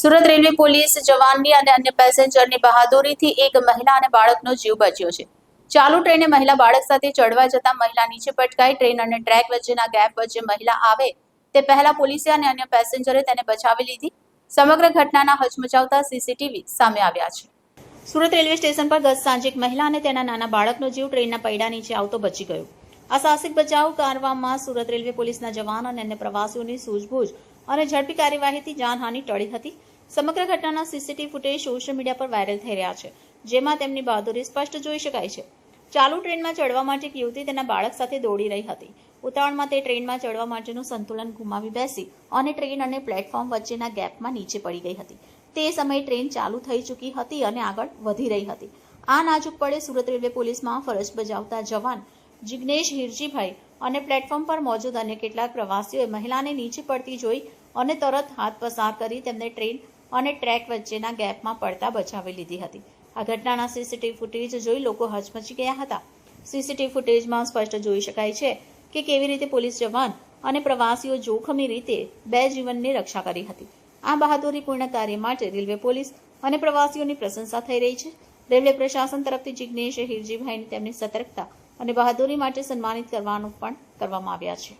Surat railway police જવાનની અને અન્ય પેસેન્જરની બહાદુરીથી એક મહિલા અને બાળકનો જીવ બચ્યો છે. ચાલુ ટ્રેને મહિલા બાળક સાથે ચડવા જતા મહિલા નીચે પટકાઈ ટ્રેન અને ટ્રેક વચ્ચેના ગેપ વચ્ચે મહિલા આવે તે પહેલા પોલીસે અને અન્ય પેસેન્જરે તેને બચાવી લીધી. સમગ્ર ઘટનાના હચમચાવતા સીસીટીવી સામે આવ્યા છે. સુરત રેલવે સ્ટેશન પર ગત સાંજે એક મહિલા અને તેના નાના બાળકનો જીવ ટ્રેનના પૈડા નીચે આવતો બચી ગયો. આ સાહસિક બચાવ કારવામાં સુરત રેલવે પોલીસના જવાન અને અન્ય પ્રવાસીઓની સૂઝબૂઝ અને ઝડપી કાર્યવાહીથી જાનહાનિ ટળી હતી. સમગ્ર ઘટનાના સીસીટીવી ફૂટેજ સોશિયલ મીડિયા પર વાયરલ થઈ રહ્યા છે, જેમાં તેમની બહાદુરી સ્પષ્ટ જોઈ શકાય છે. ચાલુ ટ્રેનમાં ચડવા માટે એક યુવતી તેના બાળક સાથે દોડી રહી હતી. ઉતાવળમાં તે ટ્રેનમાં ચડવા માટેનું સંતુલન ગુમાવી બેસી અને ટ્રેન અને પ્લેટફોર્મ વચ્ચેના ગેપમાં નીચે પડી ગઈ હતી. તે સમયે ટ્રેન ચાલુ થઈ ચૂકી હતી અને આગળ વધી રહી હતી. આ નાજુક પડે સુરત રેલવે પોલીસમાં ફરજ બજાવતા જવાન જિગ્નેશ હિરજીભાઈ અને પ્લેટફોર્મ પર મોજૂદ અન્ય કેટલાક પ્રવાસીઓએ મહિલાને નીચે પડતી જોઈ અને તરત હાથ પસાર કરી તેમને ટ્રેન અને ટ્રેક વચ્ચેના ગેપમાં પડતા બચાવી લીધી હતી. આ ઘટનાના સીસીટીવી ફૂટેજ જોઈ લોકો હચમચી ગયા હતા. સીસીટીવી ફૂટેજમાં સ્પષ્ટ જોઈ શકાય છે કે કેવી રીતે પોલીસ જવાન અને પ્રવાસીઓ જોખમી રીતે બે જીવનની રક્ષા કરી હતી. આ બહાદુરીપૂર્ણ કાર્ય માટે રેલવે પોલીસ અને પ્રવાસીઓની પ્રશંસા થઈ રહી છે. રેલવે પ્રશાસન તરફથી જિજ્ઞેશ હિરજીભાઈને તેમની સતર્કતા અને બહાદુરી માટે સન્માનિત કરવાનું પણ કરવામાં આવ્યા છે.